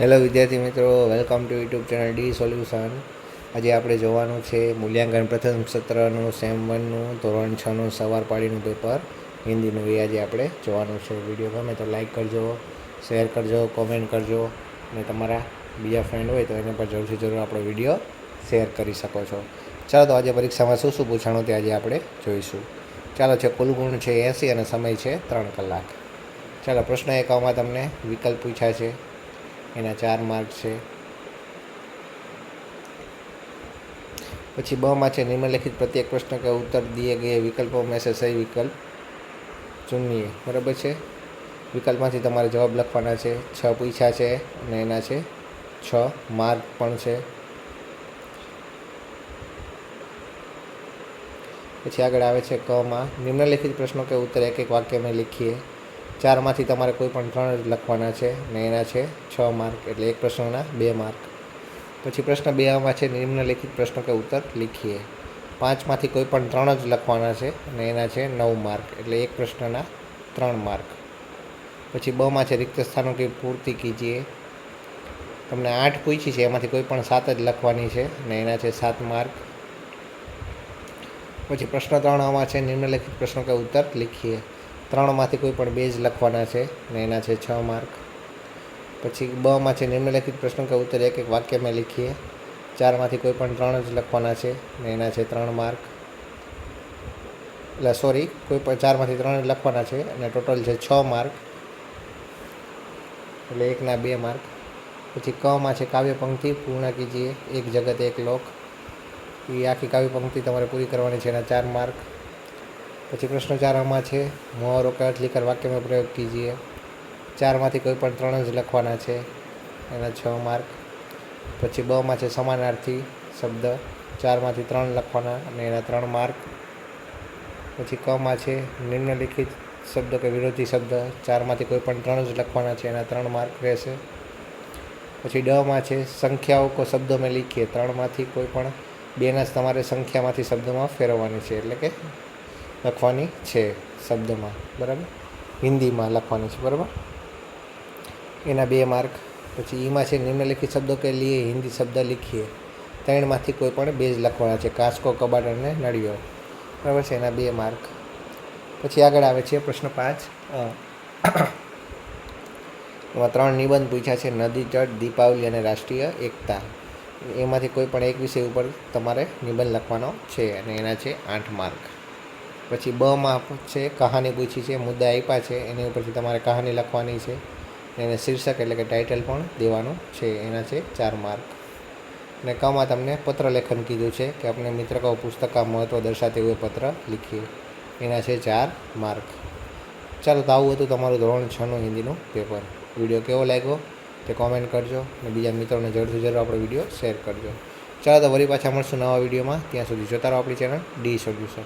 Hello વિદ્યાર્થી મિત્રો. Welcome to YouTube channel D solution આજે આપણે જોવાનું છે મૂલ્યાંકન પ્રથમ સત્રનું સેમ વનનું ધોરણ છનું સવાર પાડીનું પેપર હિન્દીનું એ આજે આપણે જોવાનું છે. વીડિયો ગમે તો લાઇક કરજો શેર કરજો કોમેન્ટ કરજો. અને તમારા બીજા ફ્રેન્ડ હોય તો એને પર જરૂરથી જરૂર આપણો વીડિયો શેર કરી શકો છો. ચાલો તો આજે પરીક્ષામાં શું શું પૂછાણું તે આજે આપણે જોઈશું. ચાલો છે, કુલ ગુણ છે એંસી અને સમય છે ત્રણ કલાક. ચાલો, પ્રશ્ન એકાવમાં તમને વિકલ્પ પૂછ્યા છે. એના ચાર માર્ગ છે. પછી બમાં છે નિમ્નલિખિત પ્રત્યેક પ્રશ્ન કે ઉત્તર દિએ ગયે વિકલ્પો સે સહી વિકલ્પ. ચૂનીએ, બરાબર છે? વિકલ્પમાંથી તમારે જવાબ લખવાના છે. છ પૈસા છે અને એના છે છ માર્ગ પણ છે. પછી આગળ આવે છે કમાં નિમ્નલિખિત પ્રશ્નો કે ઉત્તર એક એક વાક્યમાં લખીએ. ચારમાંથી તમારે કોઈ પણ ત્રણ જ લખવાના છે ને એના છે છ માર્ક એટલે એક પ્રશ્નના બે માર્ક. પછી પ્રશ્ન બે આમાં છે નિમ્નલિખિત પ્રશ્નો કે ઉત્તર લીખીએ. પાંચમાંથી કોઈ પણ ત્રણ જ લખવાના છે અને એના છે નવ માર્ક એટલે એક પ્રશ્નના ત્રણ માર્ક. પછી બમાં છે રિક્ત સ્થાનો કે પૂર્તિ કીજીએ. તમને આઠ પૂછી છે એમાંથી કોઈ પણ સાત જ લખવાની છે અને એના છે સાત માર્ક. પછી પ્રશ્ન ત્રણ આમાં છે નિમ્નલિખિત પ્રશ્નો કે ઉત્તર લીખીએ. ત્રણમાંથી કોઈ પણ બે જ લખવાના છે અને એના છે છ માર્ક. પછી બમાં છે નિમ્નલિખિત પ્રશ્નો કે ઉત્તર એક એક વાક્યમાં લખીએ. ચારમાંથી કોઈ પણ ત્રણ જ લખવાના છે અને એના છે ત્રણ માર્ક. એટલે સોરી, કોઈ પણ ચારમાંથી ત્રણ જ લખવાના છે અને ટોટલ છે છ માર્ક. એટલે એકના બે માર્ક. પછી કમાં છે કાવ્ય પંક્તિ પૂર્ણ કીજીએ એક જગત, એક લોક. એ આખી કાવ્ય પંક્તિ તમારે પૂરી કરવાની છે એના ચાર માર્ક. પછી પ્રશ્ન ચાર છે. મુહાવરો કે અર્થ લીકર વાક્યમાં પ્રયોગ કીજીએ. ચારમાંથી કોઈ પણ ત્રણ જ લખવાના છે. એના છ માર્ક. પછી બમાં છે સમાનાર્થી શબ્દ. ચારમાંથી ત્રણ લખવાના અને એના ત્રણ માર્ક. પછી કમાં છે નિમ્નલિખિત શબ્દ કે વિરોધી શબ્દ. ચારમાંથી કોઈ પણ ત્રણ જ લખવાના છે. એના ત્રણ માર્ક રહેશે. પછી ડમાં છે સંખ્યાઓ કો શબ્દો મેં લીખીએ. ત્રણમાંથી કોઈ પણ બેના જ તમારે સંખ્યામાંથી શબ્દોમાં ફેરવવાની છે. એટલે કે લખવાની છે શબ્દમાં, બરાબર? હિન્દીમાં લખવાની છે, બરાબર? એના બે માર્ક. પછી એમાં છે નિમ્નલિખિત શબ્દો કે લીએ, હિન્દી શબ્દ લીખીએ. ત્રણમાંથી કોઈ પણ બે જ લખવાના છે, કાસ્કો, કબાટ અને નળિયો. બરાબર છે? એના બે માર્ક. પછી આગળ આવે છે પ્રશ્ન પાંચ. એમાં ત્રણ નિબંધ પૂછ્યા છે, નદી તટ દીપાવલી અને રાષ્ટ્રીય એકતા. એમાંથી કોઈ પણ એક વિષય ઉપર તમારે નિબંધ લખવાનો છે અને એના છે આઠ માર્ક. પછી બમાં છે, કહાની પૂછી છે, મુદ્દા આપ્યા છે, એની ઉપરથી તમારે કહાની લખવાની છે. એને શીર્ષક એટલે કે ટાઇટલ પણ દેવાનું છે, એના છે ચાર માર્ક. અને કમાં તમને પત્ર લેખન કીધું છે કે આપણે મિત્ર કહો પુસ્તકમાં મહત્ત્વ દર્શાવતી એવું પત્ર લખીએ. એના છે ચાર માર્ક. ચાલો તો આવું હતું તમારું ધોરણ છનું હિન્દીનું પેપર. વીડિયો કેવો લાગ્યો તે કોમેન્ટ કરજો અને બીજા મિત્રોને જરૂરથી જરૂર આપણો વીડિયો શેર કરજો. ચાલો તો વળી પાછા મળશું નવા વિડીયોમાં. ત્યાં સુધી જોતા રહો આપણી ચેનલ ડી સોલ્યુશન.